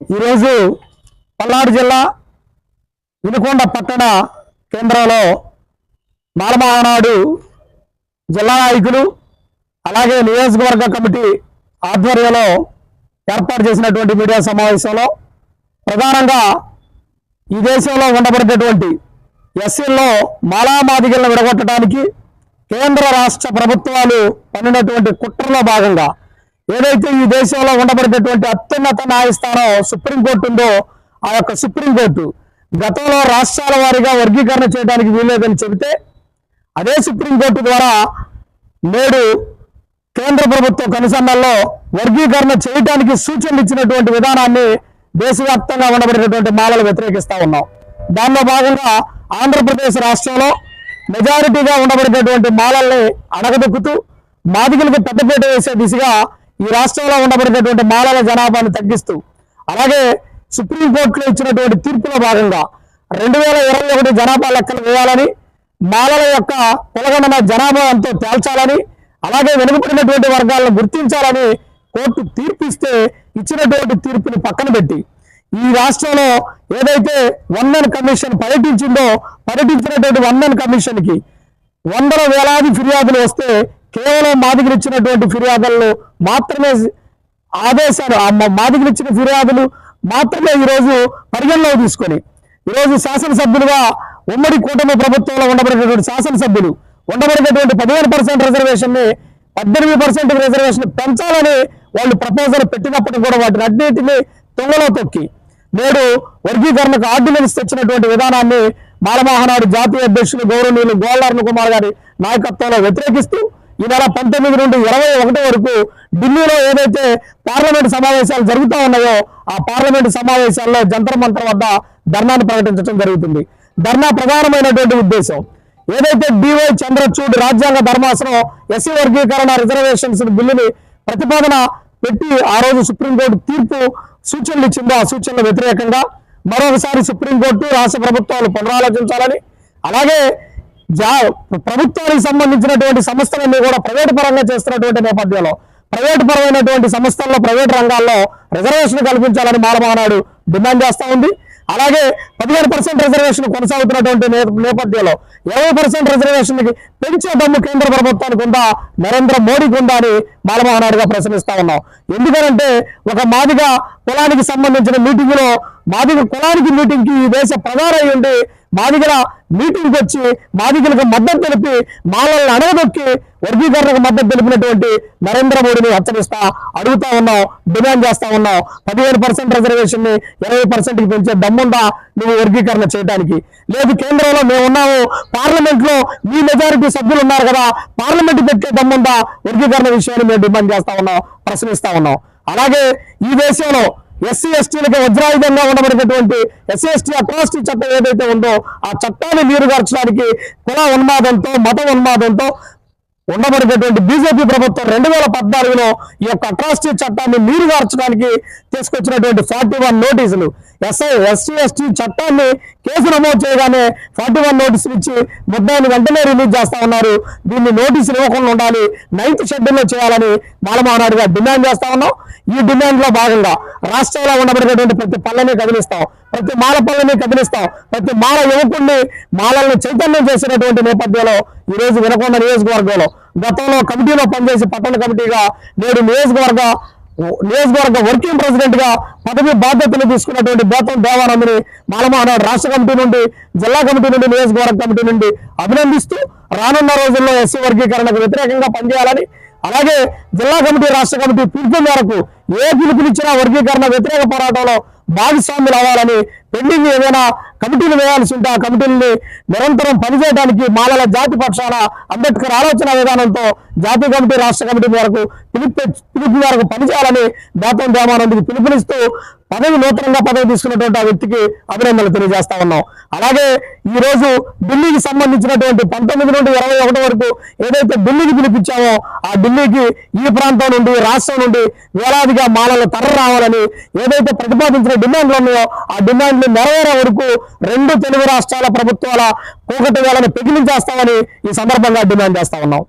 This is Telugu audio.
ఈరోజు పల్నాడు జిల్లా వినుకొండ పట్టణ కేంద్రంలో మాలమహానాడు జిల్లా నాయకులు అలాగే నియోజకవర్గ కమిటీ ఆధ్వర్యంలో ఏర్పాటు చేసినటువంటి మీడియా సమావేశంలో ప్రధానంగా ఈ దేశంలో ఉండబడేటటువంటి ఎస్సీల్లో మాలామాదిగలను విడగొట్టడానికి కేంద్ర రాష్ట్ర ప్రభుత్వాలు పన్నినటువంటి కుట్రలో భాగంగా ఏదైతే ఈ దేశంలో ఉండబడేటటువంటి అత్యున్నత న్యాయస్థానం సుప్రీంకోర్టు ఉందో ఆ యొక్క సుప్రీంకోర్టు గతంలో రాష్ట్రాల వారీగా వర్గీకరణ చేయడానికి వీల్లేదని చెబితే అదే సుప్రీంకోర్టు ద్వారా నేడు కేంద్ర ప్రభుత్వ కనుసన్నల్లో వర్గీకరణ చేయడానికి సూచనలు ఇచ్చినటువంటి విధానాన్ని దేశవ్యాప్తంగా ఉండబడినటువంటి మాలలు వ్యతిరేకిస్తూ ఉన్నాం. దానిలో భాగంగా ఆంధ్రప్రదేశ్ రాష్ట్రంలో మెజారిటీగా ఉండబడినటువంటి మాలల్ని అడగదొక్కుతూ బాధికులకు పెద్దపీట వేసే దిశగా ఈ రాష్ట్రంలో ఉండబడినటువంటి మాలల జనాభాను తగ్గిస్తూ అలాగే సుప్రీంకోర్టులో ఇచ్చినటువంటి తీర్పులో భాగంగా రెండు వేల ఇరవై ఒకటి జనాభా లెక్కలు వేయాలని మాలల యొక్క కులగణన జనాభా ఎంతో తేల్చాలని అలాగే వెనుకబడినటువంటి వర్గాలను గుర్తించాలని కోర్టు తీర్పు ఇస్తే ఇచ్చినటువంటి తీర్పుని పక్కన పెట్టి ఈ రాష్ట్రంలో ఏదైతే వన్ కమిషన్ పర్యటించిందో పర్యటించినటువంటి వన్ కమిషన్కి వందల వేలాది ఫిర్యాదులు వస్తే కేవలం మాదిగలు ఇచ్చినటువంటి ఫిర్యాదులను మాత్రమే ఆదేశాలు ఆ మా- దగ్గర ఇచ్చిన ఫిర్యాదులు మాత్రమే ఈరోజు పరిగణలో తీసుకొని ఈరోజు శాసనసభ్యులుగా ఉమ్మడి కూటమి ప్రభుత్వంలో ఉండబడినటువంటి శాసనసభ్యులు ఉండబడినటువంటి పదిహేను పర్సెంట్ రిజర్వేషన్ని పద్దెనిమిది పర్సెంట్ రిజర్వేషన్ పెంచాలని వాళ్ళు ప్రపోజల్ పెట్టినప్పటికీ కూడా వాటిని అన్నింటినీ తొంగలో తొక్కి నేడు వర్గీకరణకు ఆర్డినెన్స్ తెచ్చినటువంటి విధానాన్ని మాలమహానాడు జాతీయ అధ్యక్షులు గౌరవనీయులు గోల్లార్న కుమార్ గారి నాయకత్వంలో వ్యతిరేకిస్తూ ఈ నెల పంతొమ్మిది నుండి ఇరవై ఒకటి వరకు ఢిల్లీలో ఏదైతే పార్లమెంటు సమావేశాలు జరుగుతూ ఉన్నాయో ఆ పార్లమెంట్ సమావేశాల్లో జంతర్ మంతర్ వద్ద ధర్నాను ప్రకటించడం జరుగుతుంది. ధర్నా ప్రధానమైనటువంటి ఉద్దేశం. ఏదైతే డివై చంద్రచూడ్ రాజ్యాంగ ధర్మాసనం ఎస్సీ వర్గీకరణ రిజర్వేషన్స్ బిల్లుని ప్రతిపాదన పెట్టి ఆ రోజు సుప్రీంకోర్టు తీర్పు సూచనలు ఇచ్చిందో ఆ సూచనల వ్యతిరేకంగా మరొకసారి సుప్రీంకోర్టు రాష్ట్ర ప్రభుత్వాలు పునరాలోచించాలని అలాగే జా ప్రభుత్వానికి సంబంధించినటువంటి సంస్థలన్నీ కూడా ప్రైవేట్ పరంగా చేస్తున్నటువంటి నేపథ్యంలో ప్రైవేట్ పరమైనటువంటి సంస్థల్లో ప్రైవేట్ రంగాల్లో రిజర్వేషన్ కల్పించాలని మాలమహానాడు డిమాండ్ చేస్తూ ఉంది. అలాగే పదిహేను పర్సెంట్ రిజర్వేషన్ కొనసాగుతున్నటువంటి నేపథ్యంలో ఇరవై పర్సెంట్ రిజర్వేషన్ పెంచే దమ్ము కేంద్ర ప్రభుత్వానికి ఉందా నరేంద్ర మోడీకి ఉందా అని మాలమహానాడుగా ప్రశ్నిస్తా ఉన్నాం. ఎందుకంటే ఒక మాదిగ కులానికి సంబంధించిన మీటింగ్లో మాదిగ కులానికి మీటింగ్కి ఈ దేశ ప్రధాని అయి మా దగ్గర మీటింగ్ వచ్చి మాదిగలకు మద్దతు తెలిపి మాలల్ని అడగదొక్కి వర్గీకరణకు మద్దతు తెలిపినటువంటి నరేంద్ర మోడీని హెచ్చరిస్తా అడుగుతా ఉన్నాం డిమాండ్ చేస్తా ఉన్నాం పదిహేను పర్సెంట్ రిజర్వేషన్ని ఇరవై పర్సెంట్కి పెంచే దమ్ముందా నువ్వు వర్గీకరణ చేయడానికి లేదు కేంద్రంలో మేము ఉన్నాము పార్లమెంట్లో మీ మెజారిటీ సభ్యులు ఉన్నారు కదా పార్లమెంట్ పెట్టే దమ్ముందా వర్గీకరణ విషయాన్ని మేము డిమాండ్ చేస్తా ఉన్నాం ప్రశ్నిస్తా ఉన్నాం. అలాగే ఈ దేశంలో ఎస్సీ ఎస్టీలకు వజ్రాయుధంగా ఉండబడినటువంటి ఎస్సీ ఎస్టీ అట్రాసిటీ చట్టం ఏదైతే ఉందో ఆ చట్టాన్ని నీరుగార్చడానికి కుల ఉన్మాదంతో మత ఉన్మాదంతో ఉండబడినటువంటి బీజేపీ ప్రభుత్వం రెండు వేల పద్నాలుగులో ఈ యొక్క అట్రాసిటీ చట్టాన్ని నీరుగార్చడానికి తీసుకొచ్చినటువంటి ఫార్టీ వన్ నోటీసులు. ఎస్ఐ ఎస్సీ ఎస్టీ చట్టాన్ని కేసు నమోదు చేయగానే ఫార్టీ వన్ నోటీసులు ఇచ్చి ముద్దాయిని వెంటనే రిలీజ్ చేస్తా ఉన్నారు. దీన్ని నోటీసులు ఇవ్వకుండా ఉండాలి. నైన్త్ షెడ్యూల్లో చేయాలని మాలమహానాడుగా డిమాండ్ చేస్తా ఉన్నాం. ఈ డిమాండ్లో భాగంగా రాష్ట్రంలో ఉండబడేటువంటి ప్రతి పల్లెని కదిలిస్తాం. ప్రతి మాల పల్లెని కదిలిస్తాం. ప్రతి మాల యువకుడిని మాలల్ని చైతన్యం చేసినటువంటి నేపథ్యంలో ఈ రోజు వినకొండ నియోజకవర్గంలో గతంలో కమిటీలో పనిచేసి పట్టణ కమిటీగా నేడు నియోజకవర్గ నియోజకవర్గ వర్కింగ్ ప్రెసిడెంట్గా పదవి బాధ్యతలు తీసుకున్నటువంటి బేతం దేవానందని మాలమహానాడు రాష్ట్ర కమిటీ నుండి జిల్లా కమిటీ నుండి నియోజకవర్గ కమిటీ నుండి అభినందిస్తూ రానున్న రోజుల్లో ఎస్సీ వర్గీకరణకు వ్యతిరేకంగా పనిచేయాలని అలాగే జిల్లా కమిటీ రాష్ట్ర కమిటీ పిలుపు మేరకు ఏ పిలుపునిచ్చినా వర్గీకరణ వ్యతిరేక పోరాటంలో భాగస్వాములు అవ్వాలని పెండింగ్ ఏదైనా కమిటీలు వేయాల్సి ఉంటే ఆ కమిటీలని నిరంతరం పనిచేయడానికి మాలల జాతి పక్షాన అంబేద్కర్ ఆలోచన విధానంతో జాతీయ కమిటీ రాష్ట్ర కమిటీ మేరకు పిలుపు పిలుపు మేరకు పనిచేయాలని దాతం దేవానందకి పిలుపునిస్తూ పదవి నూతనంగా పదవి తీసుకున్నటువంటి ఆ వ్యక్తికి అభినందనలు తెలియజేస్తా ఉన్నాం. అలాగే ఈ రోజు ఢిల్లీకి సంబంధించినటువంటి పంతొమ్మిది నుండి ఇరవై ఒకటి వరకు ఏదైతే ఢిల్లీకి పిలిపించామో ఆ ఢిల్లీకి ఈ ప్రాంతం నుండి రాష్ట్రం నుండి వేలాదిగా మాలలు తర రావాలని ఏదైతే ప్రతిపాదించిన డిమాండ్లు ఉన్నాయో ఆ డిమాండ్లు నెరవేరే వరకు రెండు తెలుగు రాష్ట్రాల ప్రభుత్వాల కూకటి వేళను పెగిలించేస్తామని ఈ సందర్భంగా డిమాండ్ చేస్తా ఉన్నాం.